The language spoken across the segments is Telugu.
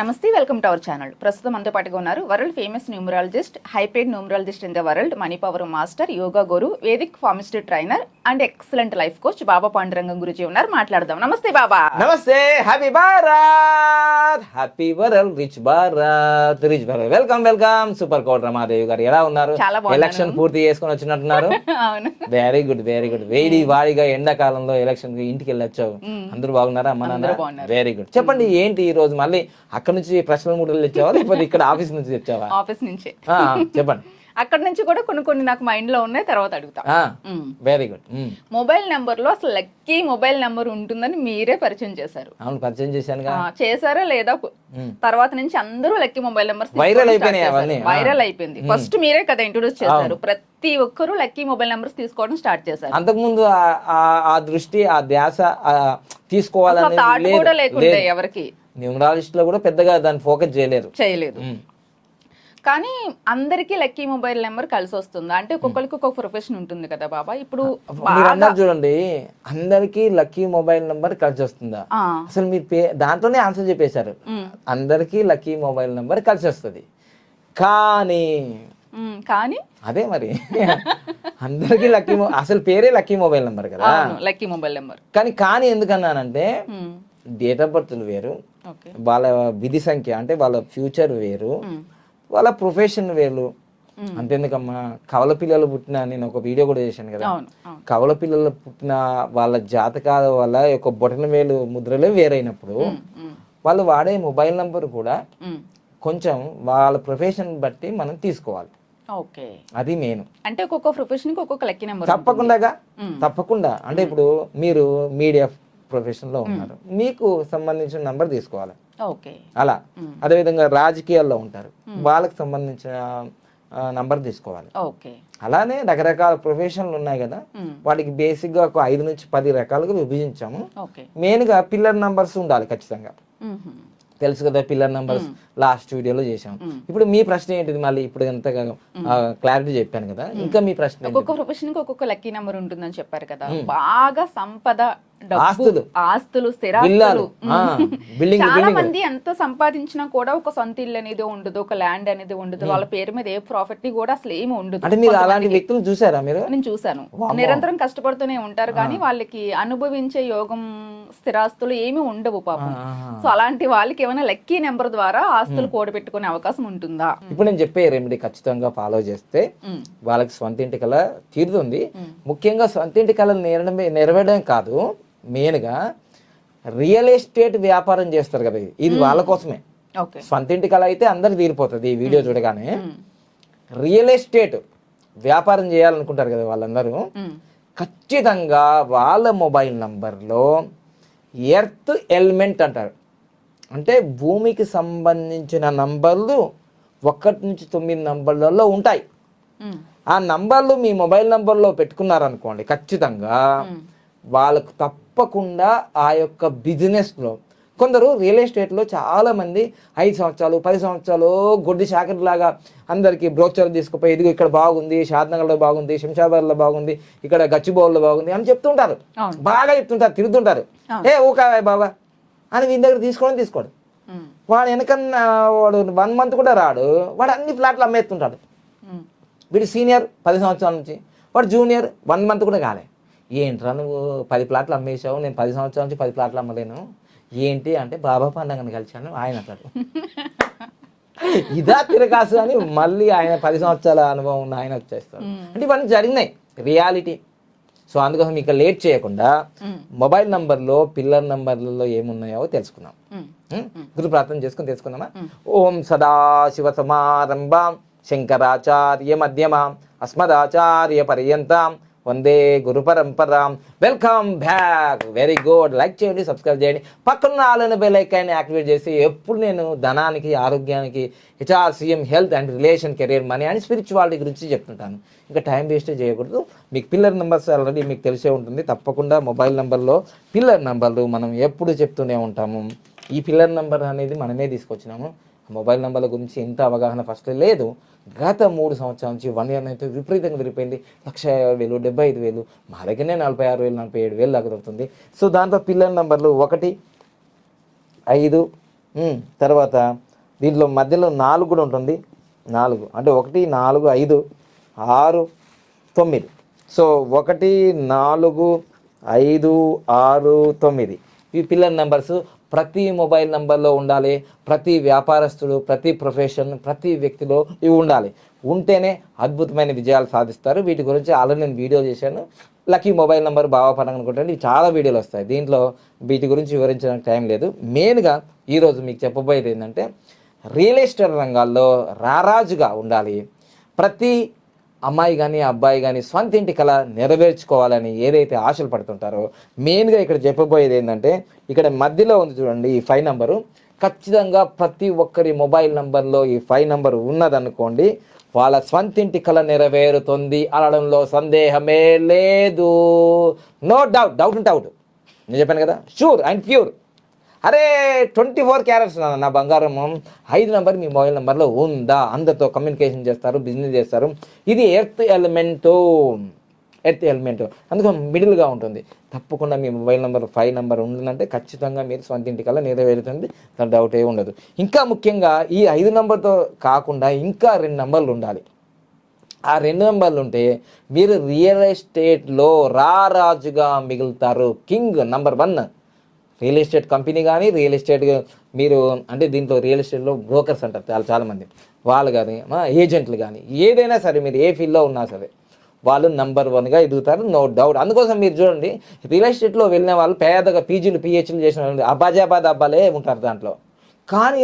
నమస్తే వెల్కమ్ టు అవర్ ఛానల్. ప్రస్తుతం మనతో పాటుగా ఉన్నారు world famous numerologist high paid numerologist in the world money power master yoga guru Vedic palmist trainer and excellent life coach Baba Pandurangam గురించి ఉన్నారు. మాట్లాడదాం. నమస్తే బాబా. నమస్తే. Happy Bharat happy world rich Bharat rich Bharat welcome welcome super quote Ramadevi garu ఎలా ఉన్నారు? చాలా. ఎలక్షన్ పూర్తి చేసుకుని వచ్చినట్టున్నారు. అవును. వెరీ గుడ్ వెరీ గుడ్ వేడి వాడిగా ఎండాకాలంలో ఎలక్షన్ ఇంటికి వెళ్ళొచ్చావు. అందరూ బాగున్నారా అమ్మ అందరూ నాన్న బాగున్నారు. వెరీ గుడ్ చెప్పండి ఏంటి ఈ రోజు? మళ్ళీ అక్కడ నుంచి ప్రశ్నల మూటలు తెచ్చావా? లేకపోతే ఇక్కడ ఆఫీస్ నుంచి తెచ్చావా? ఆఫీస్ నుంచే. చెప్పండి. అక్కడ నుంచి కూడా కొన్ని కొన్ని నాకు మైండ్లో ఉన్నాయి తర్వాత అడుగుతా. వెరీ గుడ్ మొబైల్ నెంబర్లో అసలు లక్కీ మొబైల్ నెంబర్ ఉంటుందని మీరే పరిచయం చేశారు. అవును పరిచయం చేశానుగా. ఆ, చేశారా లేదా. తర్వాత నుంచి అందరూ లక్కీ మొబైల్ నెంబర్స్ Viral అయిపోయినాయి అవన్నీ. ఆ. వైరల్ అయిపోయింది. ఫస్ట్ మీరే కదా ఇంట్రొడ్యూస్ చేశారు. ప్రతి ఒక్కరూ లక్కీ మొబైల్ నెంబర్స్ తీసుకోవడం స్టార్ట్ చేశారు. అంతకుముందు ఆ- ఆ- ఆ దృష్టి ఆ ధ్యాస లేదు. ఎవరికి. న్యూమరాలజిస్ట్లో కూడా పెద్దగా దాన్ని ఫోకస్ చేయలేరు చేయలేదు. మ్మ్. కానీ అందరికీ లక్కీ మొబైల్ నెంబర్ కలిసి వస్తుంది అంటే ఒక్కొక్కరికి ఒక్కొక్క ప్రొఫెషన్ ఉంటుంది కదా బాబా. ఇప్పుడు మీరు అన్నారు చూడండి అందరికి లక్కీ మొబైల్ నంబర్ కలిసి వస్తుందా అసలు మీరు పే దాంట్లోనే ఆన్సర్ చెప్పేశారు. అందరికి లక్కీ మొబైల్ నంబర్ కలిసి వస్తుంది కానీ కానీ అదే మరి. అందరికి లక్కీ అసలు పేరే లక్కీ మొబైల్ నంబర్ కదా. Lucky mobile number. కానీ కానీ ఎందుకన్నానంటే డేట్ ఆఫ్ బర్త్లు వేరు. వాళ్ళ విధి సంఖ్య అంటే వాళ్ళ ఫ్యూచర్ వేరు. వాళ్ళ ప్రొఫెషన్ వేరు. అంతేందుకమ్మా? కవల పిల్లలు పుట్టిన నేను ఒక వీడియో కూడా చేశాను కదా. కవల పిల్లలు పుట్టిన వాళ్ళ జాతకాల వల్ల యొక్క బొటన వేలు ముద్రలే వేరైనప్పుడు వాళ్ళు వాడే మొబైల్ నంబర్ కూడా. కొంచెం వాళ్ళ ప్రొఫెషన్ బట్టి మనం తీసుకోవాలి. ఓకే. అది మెయిన్ అంటే ఒక్కొక్క ప్రొఫెషన్కి ఒక్కొక్క లక్కీ నెంబర్ తప్పకుండా తప్పకుండా. అంటే ఇప్పుడు మీరు మీడియా ప్రొఫెషన్లో ఉన్నారు. మీకు సంబంధించిన నంబర్ తీసుకోవాలి. అలా. అదేవిధంగా రాజకీయాల్లో ఉంటారు. వాళ్ళకి సంబంధించిన నంబర్ తీసుకోవాలి. ఓకే. అలానే రకరకాల ప్రొఫెషన్లు ఉన్నాయి కదా. వాటికి బేసిక్గా ఒక ఐదు నుంచి పది రకాలుగా విభజించాము. ఓకే. మెయిన్గా పిల్లర్ నంబర్స్ ఉండాలి ఖచ్చితంగా. తెలుసు కదా పిల్లర్ నంబర్స్ లాస్ట్ వీడియోలో చేసాం ఇప్పుడు మీ ప్రశ్న ఏంటిది మళ్ళీ? ఇప్పుడు ఎంతగా క్లారిటీ చెప్పాను కదా. ఇంకా మీ ప్రశ్న? ఒక్కొక్క ప్రొఫెషన్కి ఒక్కొక్క లక్కీ నెంబర్ ఉంటుందని చెప్పారు కదా. బాగా సంపద ఆస్తులు. ఆస్తులు. స్థిరాస్తులు. చాలా మంది ఎంత సంపాదించినా కూడా ఒక సొంత ఇల్లు అనేది ఉండదు ఒక ల్యాండ్ అనేది ఉండదు. వాళ్ళ పేరు మీద ఏ ప్రాపర్టీ కూడా అసలు ఏమి ఉండదు. అంటే మీరు అలాంటి వ్యక్తులు చూసారా మీరు? నేను చూశాను. నిరంతరం కష్టపడుతూనే ఉంటారు కానీ వాళ్ళకి అనుభవించే యోగం స్థిరాస్తులు ఏమీ ఉండవు పాపం. సో అలాంటి వాళ్ళకి ఏమైనా లక్కీ నెంబర్ ద్వారా ఆస్తులు కూడబెట్టుకునే అవకాశం ఉంటుందా? ఇప్పుడు నేను చెప్పే రెమెడీ ఖచ్చితంగా ఫాలో చేస్తే. వాళ్ళకి స్వంత ఇంటి కళ తీరుతుంది. ముఖ్యంగా స్వంత ఇంటి కళ నెరవేరడం కాదు. మెయిన్గా రియల్ ఎస్టేట్ వ్యాపారం చేస్తారు కదా ఇది. వాళ్ళ కోసమే. స్వంత ఇంటి కళ అయితే అందరికి తీరిపోతుంది ఈ వీడియో చూడగానే. రియల్ ఎస్టేట్ వ్యాపారం చేయాలనుకుంటారు కదా వాళ్ళందరూ. ఖచ్చితంగా వాళ్ళ మొబైల్ నంబర్లో ఎర్త్ ఎలిమెంట్ అంటారు. అంటే భూమికి సంబంధించిన నంబర్లు ఒకటి నుంచి తొమ్మిది నంబర్లలో ఉంటాయి. ఆ నంబర్లు మీ మొబైల్ నంబర్లో పెట్టుకున్నారనుకోండి ఖచ్చితంగా వాళ్ళకు తప్పకుండా ఆ యొక్క బిజినెస్లో కొందరు రియల్ ఎస్టేట్లో చాలా మంది ఐదు సంవత్సరాలు పది సంవత్సరాలు గొడ్డి చాకరి లాగా అందరికి బ్రోచర్ తీసుకుపోయి ఇదిగో ఇక్కడ బాగుంది షాద్నగర్లో బాగుంది శంషాబాద్లో బాగుంది ఇక్కడ గచ్చిబౌల్లో బాగుంది అని చెప్తుంటారు. బాగా చెప్తుంటారు తిరుగుతుంటారు. ఏ ఊకావే బాబా అని వీని దగ్గర తీసుకోవడం తీసుకోడు. వాడు వెనకన్నా వాడు వన్ మంత్ కూడా రాడు. వాడు అన్ని ఫ్లాట్లు అమ్మేస్తుంటాడు. వీడు సీనియర్ పది సంవత్సరాల నుంచి. వాడు జూనియర్ వన్ మంత్ కూడా కాలే. ఏంట్రా నువ్వు పది ప్లాట్లు అమ్మేశావు నేను పది సంవత్సరాల నుంచి పది ప్లాట్లు అమ్మలేను. ఏంటి అంటే బాబా పండగని కలిశాను ఆయన అంటాడు ఇదా తిరగాసు అని మళ్ళీ ఆయన పది సంవత్సరాల అనుభవం ఉన్న ఆయన వచ్చేస్తాడు. అంటే ఇవన్నీ జరిగినాయి. రియాలిటీ. సో అందుకోసం ఇక లేట్ చేయకుండా మొబైల్ నంబర్లో పిల్లర్ నంబర్లలో ఏమున్నాయో తెలుసుకుందాం. ఉం? గురు ప్రార్థన చేసుకుని తెలుసుకుందామా? ఓం సదాశివ సమారంభాం శంకరాచార్య మధ్యమాం అస్మదాచార్య పర్యంతం వందే గురు పరంపరాం. Welcome back. Very good. Like చేయండి సబ్స్క్రైబ్ చేయండి. పక్కన ఆలన బెల్ ఐకాన్ని యాక్టివేట్ చేసి ఎప్పుడు నేను ధనానికి ఆరోగ్యానికి HR CM health and relation career money and spirituality గురించి చెప్తుంటాను. ఇంకా టైం వేస్ట్ చేయకూడదు. మీకు పిల్లర్ నెంబర్స్ ఆల్రెడీ మీకు తెలిసే ఉంటుంది. తప్పకుండా మొబైల్ నెంబర్లో పిల్లర్ నెంబర్లు మనం ఎప్పుడు చెప్తూనే ఉంటాము. ఈ పిల్లర్ నెంబర్ అనేది మనమే తీసుకొచ్చినాము. మొబైల్ నెంబర్ల గురించి ఇంత అవగాహన ఫస్ట్ లేదు. గత మూడు సంవత్సరాల నుంచి వన్ ఇయర్ అయితే విపరీతంగా పెరిగిపోయింది లక్ష యాభై వేలు డెబ్బై ఐదు వేలు మా దగ్గరనే నలభై ఆరు వేలు నలభై ఏడు వేలు దాకా దొరుకుతుంది. సో దాంట్లో పిల్లర్ నెంబర్లు ఒకటి ఐదు తర్వాత దీంట్లో మధ్యలో నాలుగు కూడా ఉంటుంది. నాలుగు అంటే ఒకటి నాలుగు ఐదు ఆరు తొమ్మిది. సో ఒకటి నాలుగు ఐదు ఆరు తొమ్మిది. ఈ పిల్లర్ నెంబర్స్. ప్రతి మొబైల్ నెంబర్లో ఉండాలి ప్రతి వ్యాపారస్తుడు ప్రతి ప్రొఫెషన్ ప్రతి వ్యక్తిలో ఇవి ఉండాలి. ఉంటేనే అద్భుతమైన విజయాలు సాధిస్తారు. వీటి గురించి ఆల్రెడీ నేను వీడియో చేశాను. లక్కీ మొబైల్ నెంబర్ బావాపడంగా అనుకుంటే చాలా వీడియోలు వస్తాయి. దీంట్లో వీటి గురించి వివరించడానికి టైం లేదు. మెయిన్గా ఈరోజు మీకు చెప్పబోయేది ఏంటంటే రియల్ ఎస్టేట్ రంగాల్లో రారాజుగా ఉండాలి. ప్రతి అమ్మాయి కానీ అబ్బాయి కానీ స్వంత ఇంటి కళ నెరవేర్చుకోవాలని ఏదైతే ఆశలు పడుతుంటారో మెయిన్గా ఇక్కడ చెప్పబోయేది ఏంటంటే ఇక్కడ మధ్యలో ఉంది చూడండి ఈ ఫైవ్ నెంబరు. ఖచ్చితంగా ప్రతి ఒక్కరి మొబైల్ నంబర్లో ఈ ఫైవ్ నెంబర్ ఉన్నదనుకోండి వాళ్ళ స్వంతింటి కళ నెరవేరుతుంది అనడంలో సందేహమే లేదు. నో డౌట్ డౌట్ ఉంటే అవుట్ నేను చెప్పాను కదా? షూర్ అండ్ ప్యూర్ అరే ట్వంటీ ఫోర్ క్యారెట్స్ నా బంగారం ఐదు నెంబర్ మీ మొబైల్ నెంబర్లో ఉందా? అందరితో కమ్యూనికేషన్ చేస్తారు బిజినెస్ చేస్తారు. ఇది ఎర్త్ ఎలిమెంటు ఎర్త్ ఎలిమెంట్. అందుకు మిడిల్గా ఉంటుంది. తప్పకుండా మీ మొబైల్ నెంబర్ ఫైవ్ నెంబర్ ఉందంటే ఖచ్చితంగా మీరు సొంత ఇంటికల్లా నెరవేరుతుంది. దాని డౌట్ ఏ ఉండదు. ఇంకా ముఖ్యంగా ఈ ఐదు నెంబర్తో కాకుండా ఇంకా రెండు నెంబర్లు ఉండాలి. ఆ రెండు నెంబర్లు ఉంటే మీరు రియల్ ఎస్టేట్లో రారాజుగా మిగులుతారు. King number one. Real estate company కానీ రియల్ ఎస్టేట్ మీరు అంటే దీంట్లో రియల్ ఎస్టేట్లో బ్రోకర్స్ అంటారు చాలా చాలామంది వాళ్ళు కానీ ఏజెంట్లు కానీ ఏదైనా సరే మీరు ఏ ఫీల్డ్లో ఉన్నా సరే వాళ్ళు నంబర్ వన్గా ఎదుగుతారు నో డౌట్. అందుకోసం మీరు చూడండి రియల్ ఎస్టేట్లో వెళ్ళిన వాళ్ళు పేదగా పీజీలు పిహెచ్లు చేసిన వాళ్ళు అబ్బాజాబాద్ అబ్బాలే ఉంటారు దాంట్లో. కానీ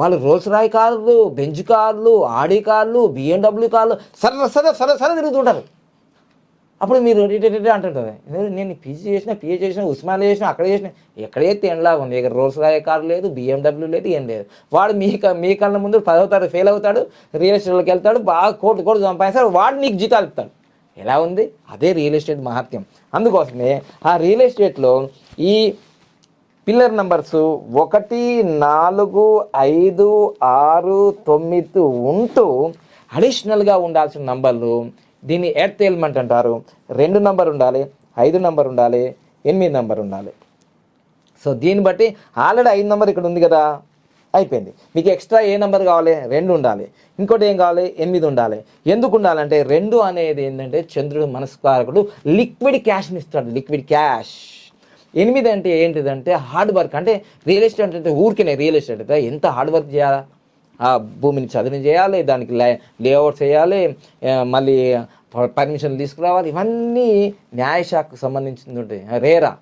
వాళ్ళు రోల్స్ రాయ్ కార్లు బెంజ్ కార్లు ఆడి కార్లు బిఎండబ్ల్యూ కార్లు సర సర సర సర తిరుగుతుంటారు అప్పుడు మీరు రిటైర్ అంటుంటారు "నేను- పీజీ చేసిన పిహెచ్ చేసిన ఉస్మాన్లో చేసిన అక్కడ చేసిన ఎక్కడైతే చేస్తే ఉంది ఇక్కడ రోల్స్ రాయే కారు లేదు బిఎండబ్ల్యూ లేదు ఏం లేదు. వాడు మీ మీ కళ్ళ ముందు పదవుతాడు ఫెయిల్ అవుతాడు రియల్ ఎస్టేట్లోకి వెళ్తాడు బాగా కోట్లు కోట్లు సంపాదిస్తాడు వాడు నీకు జీతాలు ఇస్తాడు. ఎలా ఉంది? అదే రియల్ ఎస్టేట్ మహత్యం. అందుకోసమే ఆ రియల్ ఎస్టేట్లో ఈ పిల్లర్ నంబర్స్ ఒకటి నాలుగు ఐదు ఆరు తొమ్మిది ఉంటూ అడిషనల్గా ఉండాల్సిన నంబర్లు దీన్ని ఎర్త్ ఎలిమెంట్ అంటారు. రెండు నంబర్ ఉండాలి ఐదు నంబర్ ఉండాలి ఎనిమిది నంబర్ ఉండాలి. సో దీన్ని బట్టి ఆల్రెడీ ఐదు నెంబర్ ఇక్కడ ఉంది కదా అయిపోయింది. మీకు ఎక్స్ట్రా ఏ నెంబర్ కావాలి? రెండు ఉండాలి. ఇంకోటి ఏం కావాలి? ఎనిమిది ఉండాలి. ఎందుకు ఉండాలంటే రెండు అనేది ఏంటంటే చంద్రుడు మనస్కారకుడు లిక్విడ్ క్యాష్ని ఇస్తాడు లిక్విడ్ క్యాష్. ఎనిమిది అంటే ఏంటిదంటే హార్డ్ వర్క్. అంటే రియల్ ఎస్టేట్ అంటే ఊరికినే రియల్ ఎస్టేట్. అయితే ఎంత హార్డ్ వర్క్ చేయాలా? ఆ భూమిని చదును చేయాలి దానికి లే చేయాలి మళ్ళీ పర్మిషన్ తీసుకురావాలి. ఇవన్నీ న్యాయశాఖకు సంబంధించింది ఉంటాయి రేరా.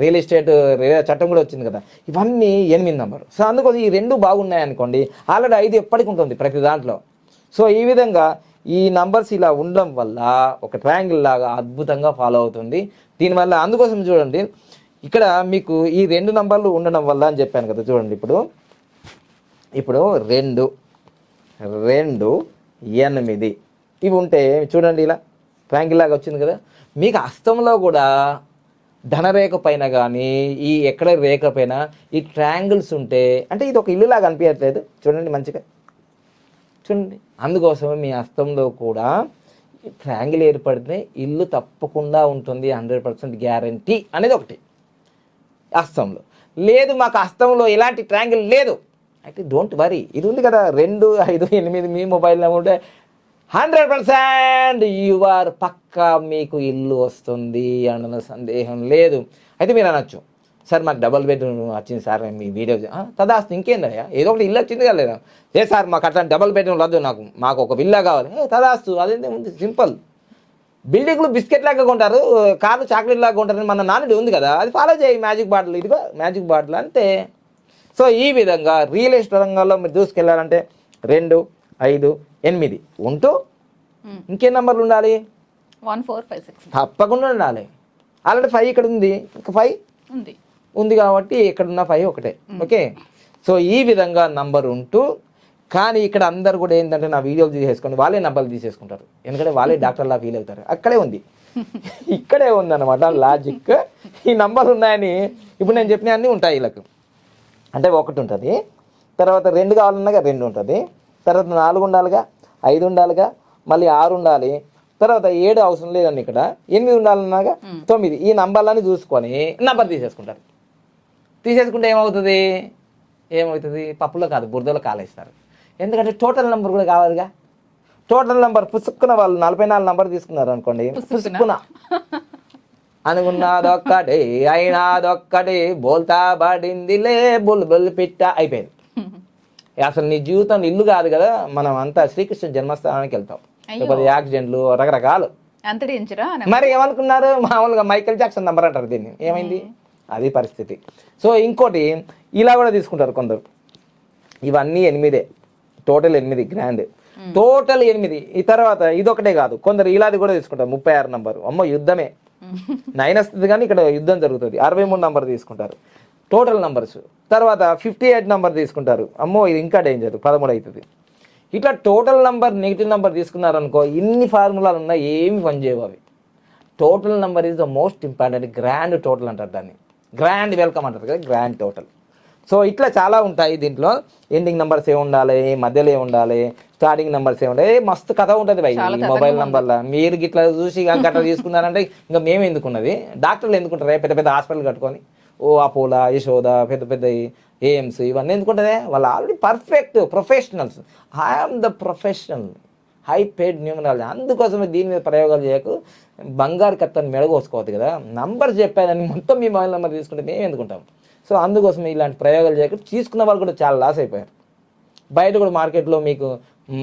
రియల్ ఎస్టేట్ రేరా చట్టం కూడా వచ్చింది కదా. ఇవన్నీ ఎనిమిది నెంబరు. సో అందుకోసం ఈ రెండు బాగున్నాయి అనుకోండి ఆల్రెడీ ఐదు ఎప్పటికి ఉంటుంది ప్రతి దాంట్లో. సో ఈ విధంగా ఈ నంబర్స్ ఇలా ఉండడం వల్ల ఒక ట్రయాంగిల్ లాగా అద్భుతంగా ఫాలో అవుతుంది. దీనివల్ల అందుకోసం చూడండి ఇక్కడ మీకు ఈ రెండు నంబర్లు ఉండడం వల్ల అని చెప్పాను కదా చూడండి ఇప్పుడు. ఇప్పుడు రెండు రెండు ఎనిమిది. ఇవి ఉంటే చూడండి ఇలా ట్రాంగిల్ లాగా వచ్చింది కదా. మీకు హస్తంలో కూడా ధనరేఖ పైన కానీ ఈ ఎక్కడ రేఖ పైన ఈ ట్రయాంగిల్స్ ఉంటే అంటే ఇది ఒక ఇల్లు లాగా అనిపించట్లేదు. చూడండి మంచిగా. చూడండి. అందుకోసమే మీ హస్తంలో కూడా ట్రయాంగిల్ ఏర్పడితే ఇల్లు తప్పకుండా ఉంటుంది హండ్రెడ్ పర్సెంట్ గ్యారంటీ అనేది ఒకటి. హస్తంలో లేదు మాకు హస్తంలో ఎలాంటి ట్రయాంగిల్ లేదు. అయితే డోంట్ వరీ ఇది ఉంది కదా రెండు ఐదు ఎనిమిది మీ మొబైల్ నెంబర్ ఉంటే హండ్రెడ్ పర్సెంట్ యువర్ పక్కా మీకు ఇల్లు వస్తుంది అన్న సందేహం లేదు. అయితే మీరు అనొచ్చు. సార్ మాకు డబల్ బెడ్రూమ్ వచ్చింది సార్ మీ వీడియో తదాస్తు ఇంకేందయ్యా ఏదో ఒకటి ఇల్లు వచ్చింది కదా లేదా? ఏ సార్ మాకు అట్లా డబల్ బెడ్రూమ్ వద్దు నాకు. మాకు ఒక విల్లా కావాలి. తదాస్తు అదేంటే ఉంది సింపుల్. బిల్డింగ్లు బిస్కెట్ లాగా కొంటారు కార్లు చాక్లెట్ లాగా కొంటారు మన నానుడి ఉంది కదా అది ఫాలో చేయి. మ్యాజిక్ బాటిల్ ఇదిగో మ్యాజిక్ బాటిల్ అంతే సో ఈ విధంగా రియల్ ఎస్టేట్ రంగంలో మీరు దూసుకెళ్ళాలంటే రెండు ఐదు ఎనిమిది ఉంటూ ఇంకే నెంబర్లు ఉండాలి? One four five six. తప్పకుండా ఉండాలి. ఆల్రెడీ ఫైవ్ ఇక్కడ ఉంది. ఇంకా ఫైవ్ ఉంది. ఉంది కాబట్టి ఇక్కడ ఉన్న ఫైవ్ ఒకటే. ఓకే? సో ఈ విధంగా నంబర్ ఉంటూ కానీ ఇక్కడ అందరు కూడా ఏంటంటే నా వీడియోలు తీసేసుకొని వాళ్ళే నంబర్లు తీసేసుకుంటారు. ఎందుకంటే వాళ్ళే డాక్టర్లా ఫీల్ అవుతారు. అక్కడే ఉంది. ఇక్కడే ఉంది అనమాట లాజిక్ ఈ నంబర్లు ఉన్నాయని ఇప్పుడు నేను చెప్పిన అన్నీ ఉంటాయి వీళ్ళకు. అంటే ఒకటి ఉంటుంది తర్వాత రెండు కావాలన్నాగా రెండు ఉంటుంది తర్వాత నాలుగు ఉండాలిగా ఐదు ఉండాలిగా మళ్ళీ ఆరు ఉండాలి తర్వాత ఏడు అవసరం లేదండి ఇక్కడ. ఎనిమిది ఉండాలన్నాగా తొమ్మిది. ఈ నంబర్లని చూసుకొని నంబర్ తీసేసుకుంటారు. తీసేసుకుంటే ఏమవుతుంది? ఏమవుతుంది? పప్పులో కాదు బురదలో కాలేస్తారు. ఎందుకంటే టోటల్ నెంబర్ కూడా కావాలిగా. టోటల్ నెంబర్ పుసుక్కున వాళ్ళు నలభై నాలుగు నెంబర్ తీసుకున్నారు అనుకోండి పుసుక్కున. అనుకున్నదొక్కటి అయినాదొక్కటి బోల్తా పడిందిలే బుల్ బుల్ పిట్ట అయిపోయింది. అసలు నీ జీవితం ఇల్లు కాదు కదా మనం అంతా శ్రీకృష్ణ జన్మస్థానానికి వెళ్తాం. లేకపోతే యాక్సిడెంట్లు రకరకాలు. మరి ఏమనుకున్నారు? మామూలుగా మైకేల్ జాక్సన్ నంబర్ అంటారు దీన్ని. ఏమైంది? అది పరిస్థితి. సో ఇంకోటి ఇలా కూడా తీసుకుంటారు కొందరు. ఇవన్నీ ఎనిమిదే. టోటల్ ఎనిమిది గ్రాండ్. టోటల్ ఎనిమిది. ఈ తర్వాత ఇదొకటే కాదు. కొందరు ఇలాది కూడా తీసుకుంటారు. ముప్పై ఆరు నంబరు. అమ్మో యుద్ధమే. నైన్ వస్తుంది కానీ ఇక్కడ యుద్ధం జరుగుతుంది. అరవై మూడు నంబర్ తీసుకుంటారు. టోటల్ నంబర్స్ తర్వాత ఫిఫ్టీ ఎయిట్ నంబర్ తీసుకుంటారు. అమ్మో ఇది ఇంకా డేంజర్ పదమూడు అవుతుంది. ఇట్లా టోటల్ నంబర్ నెగిటివ్ నంబర్ తీసుకున్నారనుకో ఇన్ని ఫార్ములాలు ఉన్నా ఏమి పనిచేయవు అవి. Total number is the most important grand total అంటారు దాన్ని. గ్రాండ్ వెల్కమ్ అంటారు కదా గ్రాండ్ టోటల్ సో ఇట్లా చాలా ఉంటాయి దీంట్లో. ఎండింగ్ నెంబర్స్ ఏ ఉండాలి మధ్యలో ఏ ఉండాలి స్టార్టింగ్ నెంబర్స్ ఏ ఉండాలి. మస్తు కథ ఉంటుంది భయ్ మొబైల్. నెంబర్లో మీరు ఇట్లా చూసి గట్రా తీసుకున్నారంటే ఇంకా మేము ఎందుకున్నది? డాక్టర్లు ఎందుకుంటారు? పెద్ద పెద్ద హాస్పిటల్ కట్టుకొని? ఓ అపోలా యశోద పెద్ద పెద్ద ఏఎమ్స్ ఇవన్నీ ఎందుకుంటుంది వాళ్ళు already perfect professionals I'm the professional high paid numerology అందుకోసమే దీని మీద ప్రయోగాలు చేయకు. బంగారు కత్తని మెడగోసుకోవద్దు కదా. నంబర్ చెప్పానని మొత్తం మీ మొబైల్ నెంబర్ తీసుకుంటే మేము ఎందుకుంటాం? సో అందుకోసం ఇలాంటి ప్రయోగాలు చేయక తీసుకున్న వాళ్ళు కూడా చాలా లాస్ అయిపోయారు. బయట కూడా మార్కెట్లో మీకు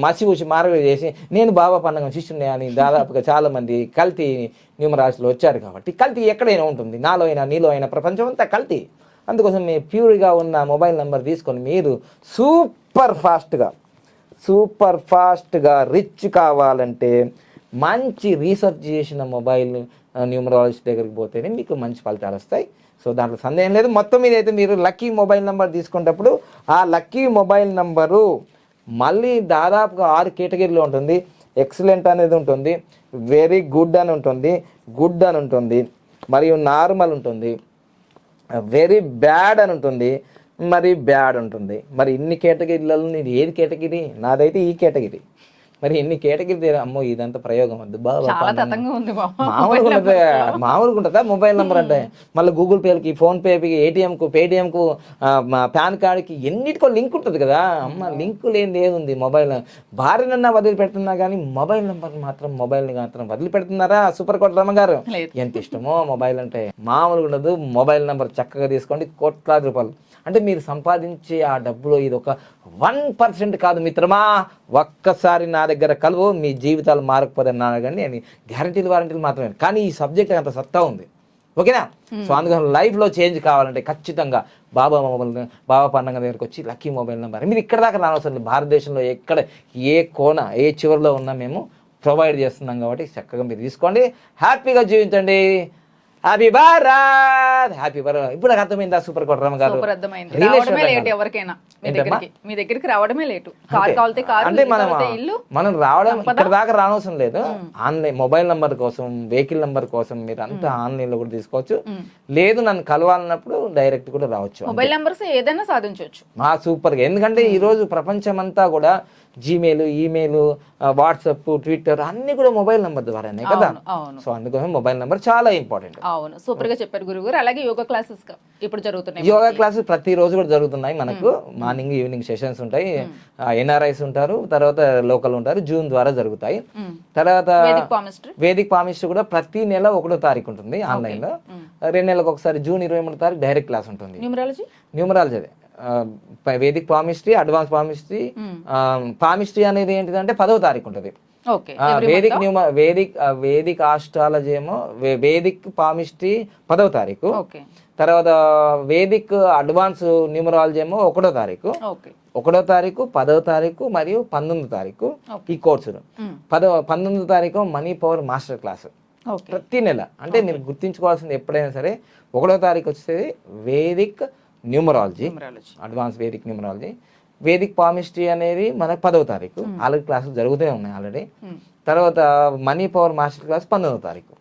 మసి వచ్చి మార్కెట్ చేసి నేను బాబా పండుగ శిష్యుని అని దాదాపుగా చాలామంది కల్తీ న్యూమరాశిలో వచ్చారు కాబట్టి కల్తీ ఎక్కడైనా ఉంటుంది. నాలో అయినా నీలో అయినా ప్రపంచం అంతా కల్తీ. అందుకోసం మీ ప్యూర్గా ఉన్న మొబైల్ నెంబర్ తీసుకొని మీరు సూపర్ ఫాస్ట్గా సూపర్ ఫాస్ట్గా రిచ్ కావాలంటే మంచి రీసెర్చ్ చేసిన మొబైల్ న్యూమరాలజిస్ట్ దగ్గరికి పోతేనే మీకు మంచి ఫలితాలు వస్తాయి. సో దాంట్లో సందేహం లేదు. మొత్తం మీద అయితే మీరు లక్కీ మొబైల్ నెంబర్ తీసుకునేటప్పుడు ఆ లక్కీ మొబైల్ నెంబరు మళ్ళీ దాదాపుగా ఆరు కేటగిరీలో ఉంటుంది. ఎక్సలెంట్ అనేది ఉంటుంది. వెరీ గుడ్ అని ఉంటుంది. గుడ్ అని ఉంటుంది. మరియు నార్మల్ ఉంటుంది. వెరీ బ్యాడ్ అని ఉంటుంది. మరి బ్యాడ్ ఉంటుంది. మరి ఇన్ని కేటగిరీలలో నేను ఏది కేటగిరీ? నాదైతే ఈ కేటగిరీ. మరి ఎన్ని కేటగిరీ అమ్మో ఇదంతా ప్రయోగం వద్దు. బాబు మామూలుగా ఉంటుంది మామూలుగా ఉంటుందా? మొబైల్ నెంబర్ అంటే? మళ్ళీ గూగుల్ పేలకి ఫోన్ పేకి ఏటీఎంకు పేటిఎంకు పాన్ కార్డ్కి ఎన్నిటికో లింక్ ఉంటుంది కదా? అమ్మ లింక్ లేనిది ఏది ఉంది? మొబైల్ భార్యనన్నా వదిలిపెడుతున్నా కానీ మొబైల్ నెంబర్ మాత్రం మొబైల్ని మాత్రం వదిలిపెడుతున్నారా? సూపర్ కోట రమ్మ గారు. ఎంత ఇష్టమో మొబైల్ అంటే. మామూలుగా ఉండదు. మొబైల్ నెంబర్ చక్కగా తీసుకోండి. కోట్లాది రూపాయలు. అంటే మీరు సంపాదించే ఆ డబ్బులో ఇది ఒక వన్ పర్సెంట్ కాదు మిత్రమా. ఒక్కసారి నా దగ్గర కలువు మీ జీవితాలు మారకపోతే నా కానీ నేను గ్యారంటీలు వారంటీలు మాత్రమే. కానీ ఈ సబ్జెక్ట్ అంత సత్తా ఉంది. ఓకేనా? సో అందుకని లైఫ్లో చేంజ్ కావాలంటే ఖచ్చితంగా బాబా మొబైల్ బాబా పండుగ దగ్గరికి వచ్చి లక్కీ మొబైల్ నెంబర్. మీరు ఇక్కడ దాకా లేదు భారతదేశంలో ఎక్కడ ఏ కోన ఏ చివరిలో ఉన్నా మేము ప్రొవైడ్ చేస్తున్నాం కాబట్టి చక్కగా మీరు తీసుకోండి. హ్యాపీగా జీవించండి. హ్యాపీ భారత్ హ్యాపీ భారత్ ఇప్పుడు నాకు అర్థమైందా సూపర్ కొట్టరమ్మ గారు. రావడమే లేట్. ఎవరికైనా. మీ? దగ్గరికి మీ దగ్గరికి రావడమే లేటు. కార్. కావాలితే కారు అంటే ఇల్లు. మనం మనం రావడం. ఇక్కడ దాకా రానవసరం లేదు. ఆన్లైన్ మొబైల్ నంబర్ కోసం వెహికల్ నంబర్ కోసం మీరు అంతా ఆన్లైన్లో కూడా తీసుకోవచ్చు. లేదు నన్ను కలవాలన్నప్పుడు డైరెక్ట్ కూడా రావచ్చు. మొబైల్ నెంబర్స్ ఏదైనా సాధించవచ్చు. మా సూపర్గా ఎందుకంటే ఈ రోజు ప్రపంచం అంతా కూడా జీమెయిల్ ఈమెయిల్ వాట్సాప్ ట్విట్టర్ అన్ని కూడా మొబైల్ నంబర్ ద్వారానే కదా? సో అందుకోసం మొబైల్ నంబర్ చాలా ఇంపార్టెంట్ అవును. సూపర్గా చెప్పారు గురువు గారు అలాగే యోగా క్లాసెస్ ఇప్పుడు జరుగుతున్నాయి యోగా క్లాసెస్ ప్రతి రోజు కూడా జరుగుతున్నాయి మనకు. మార్నింగ్ ఈవినింగ్ సెషన్స్ ఉంటాయి. ఎన్ఆర్ఐస్ ఉంటారు. తర్వాత లోకల్ ఉంటారు. జూన్ ద్వారా జరుగుతాయి. తర్వాత వేదిక్ పామిస్ట్రీ కూడా ప్రతి నెల ఒకటో తారీఖు ఉంటుంది ఆన్లైన్లో రెండు నెలలకు ఒకసారి జూన్ ఇరవై మూడో తారీఖు డైరెక్ట్ క్లాస్ ఉంటుంది. న్యూమరాలజీ న్యూమరాలజీ అదే. Vedic palmistry advance palmistry palmistry అనేది ఏంటిదంటే పదవ తారీఖు ఉంటుంది. Vedic numer Vedic Vedic astrology ఏమో వేదిక్ పామిస్ట్రీ పదవ తారీఖు. తర్వాత వేదిక్ అడ్వాన్స్ న్యూమరాలజీ ఏమో ఒకటో తారీఖు. ఒకటో తారీఖు పదవ తారీఖు మరియు పంతొమ్మిదో తారీఖు ఈ కోర్సులు. పదవ పంతొమ్మిదో తారీఖు మనీ పవర్ మాస్టర్ క్లాస్. ప్రతి నెల. అంటే మీరు గుర్తించుకోవాల్సింది ఎప్పుడైనా సరే ఒకటో తారీఖు వచ్చేది Vedic numerology advance Vedic numerology Vedic palmistry అనేది మనకు పదవ తారీఖు. ఆల్రెడీ క్లాసులు జరుగుతూనే ఉన్నాయి ఆల్రెడీ మ్. తర్వాత మనీ పవర్ మాస్టర్ క్లాస్ పంతొమ్మిదో తారీఖు.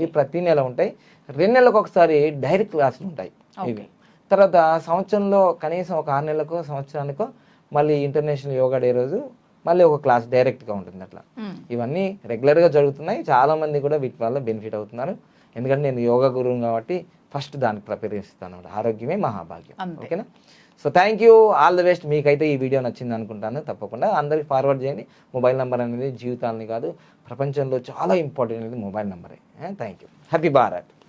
ఇవి ప్రతి నెల ఉంటాయి. రెండు నెలలకు ఒకసారి డైరెక్ట్ క్లాసులు ఉంటాయి ఇవి. తర్వాత సంవత్సరంలో కనీసం ఒక ఆరు నెలలకు సంవత్సరానికో మళ్ళీ ఇంటర్నేషనల్ యోగా డే రోజు మళ్ళీ ఒక క్లాస్ డైరెక్ట్గా ఉంటుంది అట్లా. మ్. ఇవన్నీ రెగ్యులర్గా జరుగుతున్నాయి. చాలా మంది కూడా వీటి వల్ల బెనిఫిట్ అవుతున్నారు. ఎందుకంటే నేను యోగా గురువు కాబట్టి ఫస్ట్ దానికి ప్రిపేర్ చేస్తాను ఆరోగ్యమే మహాభాగ్యం. ఓకేనా? So thank you all the best మీకైతే ఈ వీడియో నచ్చింది అనుకుంటాను. తప్పకుండా అందరికి ఫార్వర్డ్ చేయండి. మొబైల్ నెంబర్ అనేది జీవితాలని కాదు ప్రపంచంలో చాలా ఇంపార్టెంట్ అనేది మొబైల్ నెంబరే థ్యాంక్ యూ హ్యాపీ భారత్